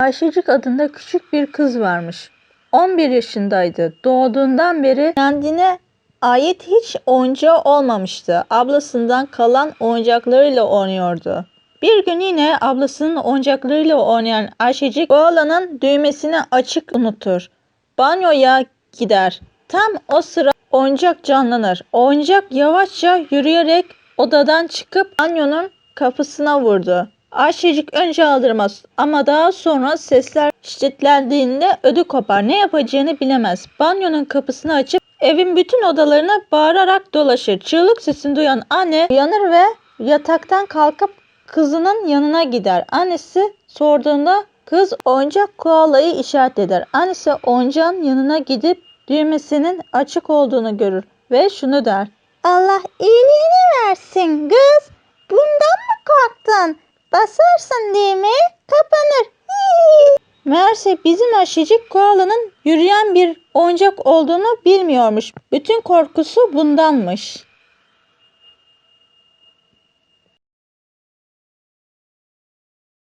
Ayşecik adında küçük bir kız varmış. 11 yaşındaydı. Doğduğundan beri kendine ait hiç oyuncağı olmamıştı. Ablasından kalan oyuncaklarıyla oynuyordu. Bir gün yine ablasının oyuncaklarıyla oynayan Ayşecik koalanın düğmesini açık unutur. Banyoya gider. Tam o sıra oyuncak canlanır. Oyuncak yavaşça yürüyerek odadan çıkıp banyonun kapısına vurdu. Ayşecik önce aldırmaz ama daha sonra sesler şiddetlendiğinde ödü kopar. Ne yapacağını bilemez. Banyonun kapısını açıp evin bütün odalarına bağırarak dolaşır. Çığlık sesini duyan anne uyanır ve yataktan kalkıp kızının yanına gider. Annesi sorduğunda kız oyuncak koalayı işaret eder. Annesi oyuncağın yanına gidip düğmesinin açık olduğunu görür ve şunu der. Allah iyiliğini versin kız. Basarsın değil mi? Kapanır. Meğerse bizim aşıcık koalanın yürüyen bir oyuncak olduğunu bilmiyormuş. Bütün korkusu bundanmış.